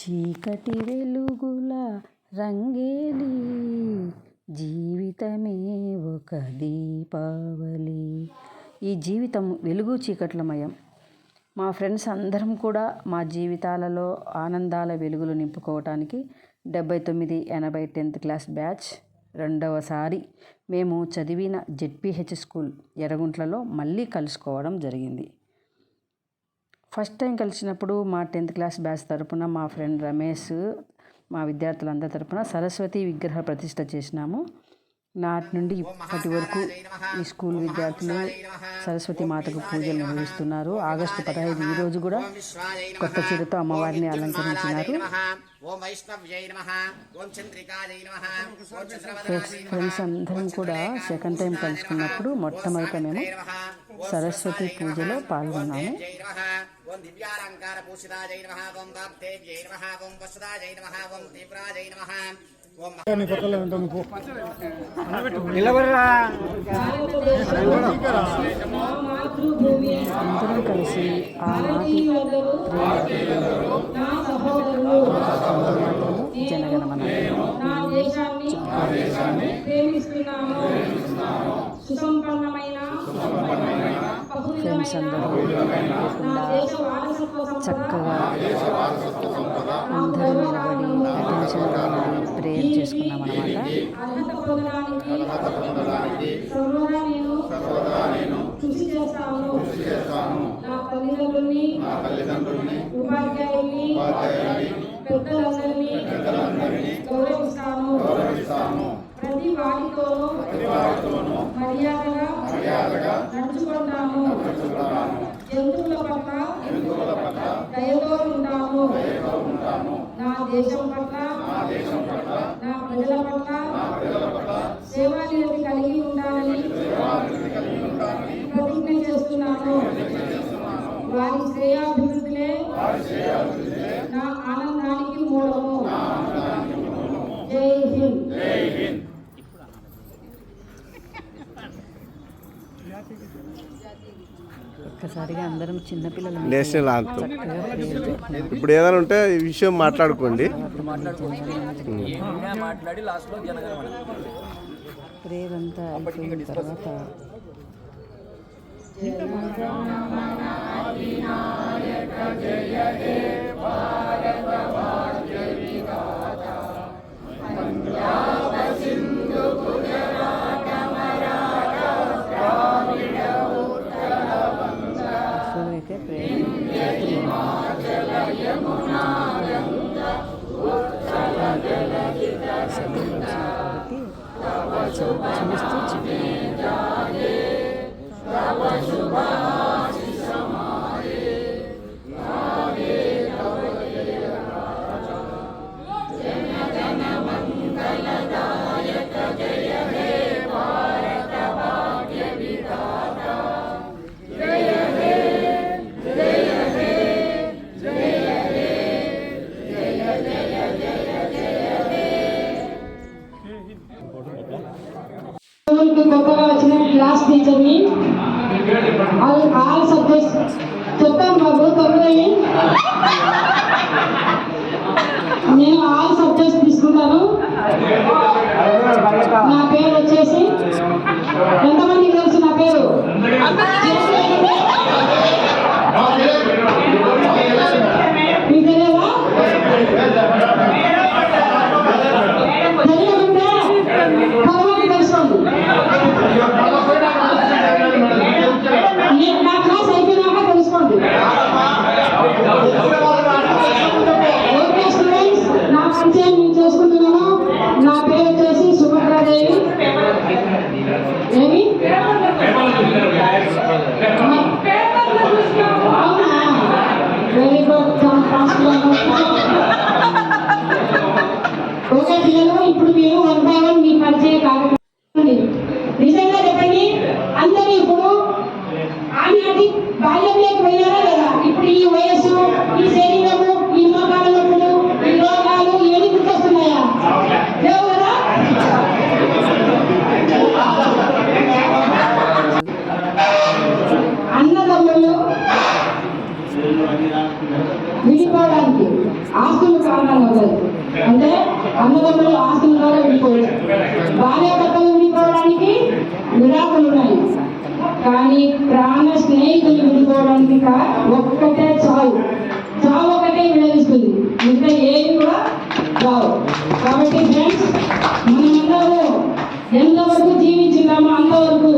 చీకటి వెలుగుల రంగేలి జీవితమే ఒక దీపావళి. ఈ జీవితం వెలుగు చీకట్లమయం మా ఫ్రెండ్స్ అందరం కూడా మా జీవితాలలో ఆనందాల వెలుగులు నింపుకోవటానికి డెబ్బై తొమ్మిది ఎనభై టెన్త్ క్లాస్ బ్యాచ్ రెండవసారి మేము చదివిన జెడ్పిహెచ్ స్కూల్ ఎర్రగుంట్లలో మళ్ళీ కలుసుకోవడం జరిగింది. ఫస్ట్ టైం కలిసినప్పుడు మా టెన్త్ క్లాస్ బ్యాచ్ తరపున మా ఫ్రెండ్ రమేష్ మా విద్యార్థులందరి తరపున సరస్వతి విగ్రహ ప్రతిష్ట చేసినాము. నాటి నుండి ఇప్పటి వరకు ఈ స్కూల్ విద్యార్థులు సరస్వతి మాతకు పూజలు నిర్వహిస్తున్నారు. ఆగస్టు పదహైదు ఈ రోజు కూడా కొత్త చీరతో అమ్మవారిని అలంకరించినారు. ఫ్రెండ్స్ అందరం కూడా సెకండ్ టైం కలుసుకున్నప్పుడు మొట్టమొదట మేము సరస్వతి పూజలో పాల్గొన్నాము. ఓం దివ్యాలంకార పూషితాజై నమ ఓం వాగ్దేవ్యై నమ ఓం వసుదాజై నమ ఓం తీవ్రాజై నమ అందరం కలిసి ఆనాటి జనగణమన ఫ్రెండ్స్ అందరూ చక్కగా అందరూ నిలబడి అటెన్షన్ నిలబడి ప్రేయర్ చేసుకున్నాం అనమాట అర్హత కృషి నా ప్రతి వారితోనూ మర్యాదగా నడుచుకుంటాము జంతువుల పట్ల దయతో ఉంటాము నా దేశం పట్ల నా ప్రజల పట్ల సేవానిరతి కలిగి ఉండాలని ప్రతిజ్ఞ చేస్తున్నాను వారి శ్రేయాభివృద్ధిలే చిన్నపిల్లలు నేషనల్ ఆంతం ఇప్పుడు ఏదైనా ఉంటే ఈ విషయం మాట్లాడుకోండి. మాట్లాడి లాస్ట్లో జనగణమన ప్రేయర్ అంతా అయిపోయిన తర్వాత అసలు క్లాస్ టీచర్ని ఆల్ ఆల్ సబ్జెక్ట్స్ చెప్తాను బాబు తొమ్మిది నేను ఆల్ సబ్జెక్ట్స్ తీసుకుంటాను. నా పేరు వచ్చేసి ఎంతమందికి తెలుసు నా పేరు మీకు తెలియదా? ఈ శరీరము ఈ మోకాల నొప్పులు ఈ రోగాలు ఆస్తులు కారణాలు అవుతాయి అంటే అన్నదమ్ములు ఆస్తుల ద్వారా విడిపోయారు. భార్య భర్తలు విడిపోవడానికి విడాకులు కానీ ప్రాణ స్నేహితులు విడిపోవడానికి ఒక్కటే చాలు. చావు ఒకటే విడదీస్తుంది మిగతా ఏది కూడా రావు. కాబట్టి ఫ్రెండ్స్ మనమందరము ఎంతవరకు జీవించున్నామో అంతవరకు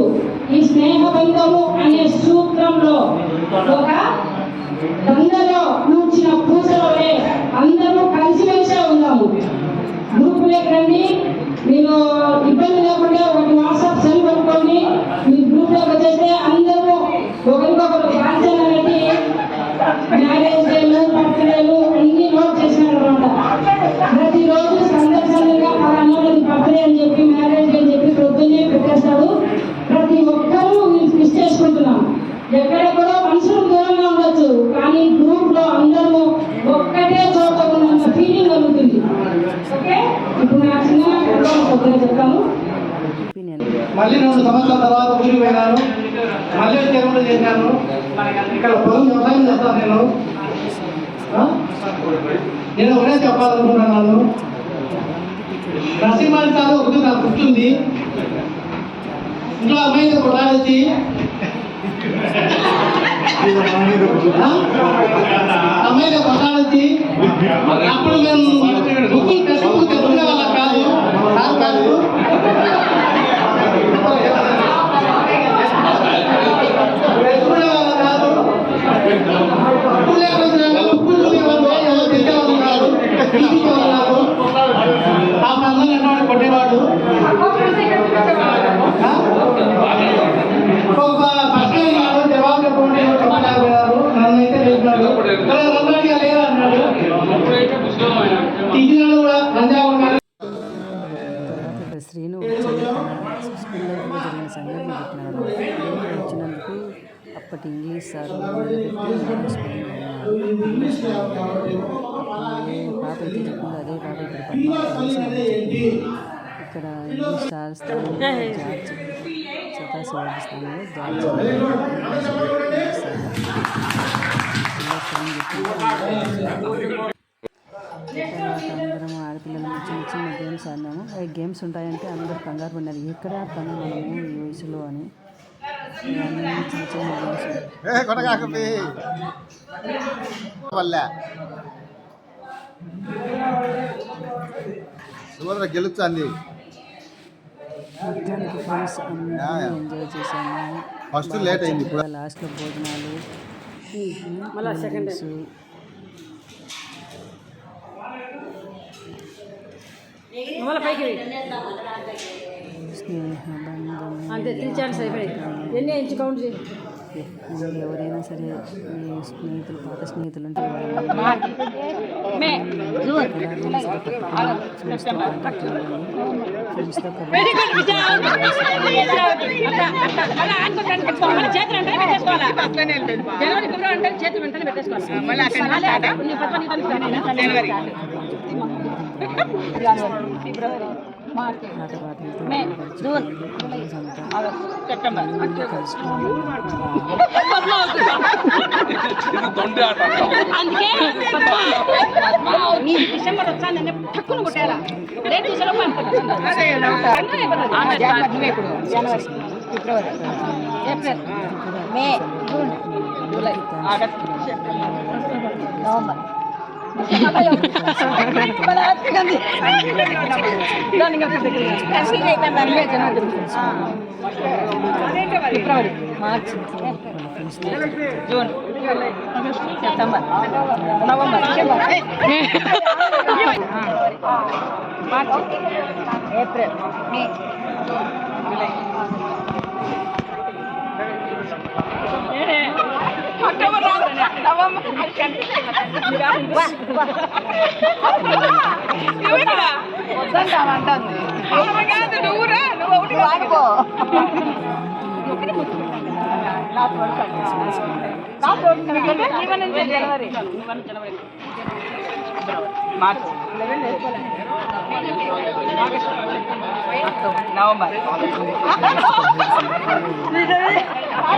ఈ స్నేహ బంధము అనే సూత్రంలో ఒక ఇక్కడ పొలం వ్యవసాయం చేస్తాను నేను ఒకటే చెప్పాలనుకుంటున్నాను. నరసింహాన్ సార్ ఒకటి నాకు గుర్తుంది ఇంట్లో అమ్మాయితో కొట్టాడొచ్చి అమ్మాయితో కొట్టాడొచ్చి అప్పుడు మేము బుక్కులు అప్పటి ఇంగ్లీష్ సార్ ఏ పాప అయితే చెప్పిందో అదే పాప ఇక్కడ ఇంగ్లీష్ సార్ స్థానంలో జార్జ్ స్థానంలో అందరం ఆడపిల్లలు చిన్న చిన్న గేమ్స్ ఆడినాము గేమ్స్ ఉంటాయంటే అందరు కంగారు పడినారు ఎక్కడ ఆడతాము మనము ఈ వయసులో అని గేమ్స్ కొనగాకపోయి వల్ల. సుభద్ర గెలుస్తుంది ఫస్ట్ లేట్ అయింది ఇప్పుడు. లాస్ట్లో భోజనాలు మళ్ళీ సెకండ్ స్నేహ. అంతే త్రీ ఛాన్స్ అయిపోయాయి ఎన్ని ఇంచు కౌంట్ చేయి ఎవరైనా సరే మీ స్నేహితులు పాత స్నేహితులు ఉంటే ఫిబ్రవరి పాటలతో సెప్టెంబర్ అందుకే నీ డిసెంబర్ వచ్చానని తక్కువ కొట్టేలా. రేపు చూసారా జనవరి ఫిబ్రవరి. April. May June July. August November. ఫిబ్రవరి March June September November March April May July October November వద్దంటామంటుంది నువ్వు రా నువ్వు ఒకటి వాడుకో నవంబర్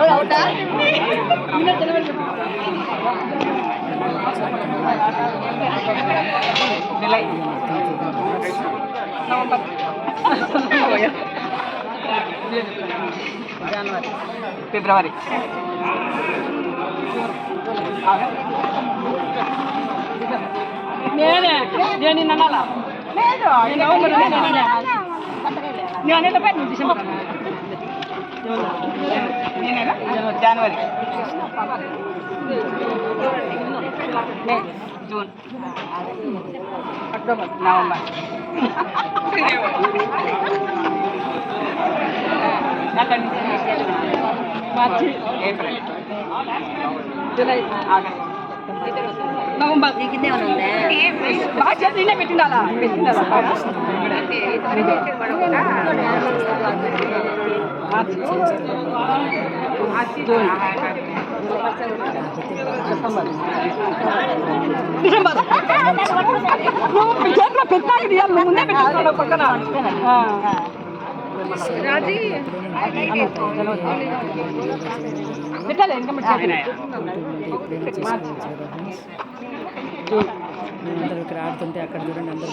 అవుతా జనవరి జూలై నవంబర్ జనవరి ఫిబ్రవరి నేనే నేను నిన్న అనాలా లేదు నవంబర్ నేను అనేట పై డిసెంబర్ నేనేనా జనవరి మే జూన్ అక్టోబర్ నవంబర్ అక్కడి నుంచి మార్చి ఏప్రిల్ జూలై ఆగస్ట్ నవంబర్ బాగా చేతినే పెట్టిండాలా పెట్టిండాలా జూన్ డిసెంబర్ నువ్వు చేతిలో పెట్టాలి తీయాలి నువ్వు ముందే పెట్టిస్తున్నావు పక్కన రాజీ పెట్టాలి ఇంకా మేమందరం ఇక్కడ ఆడుతుంటే అక్కడ చూడండి అందరూ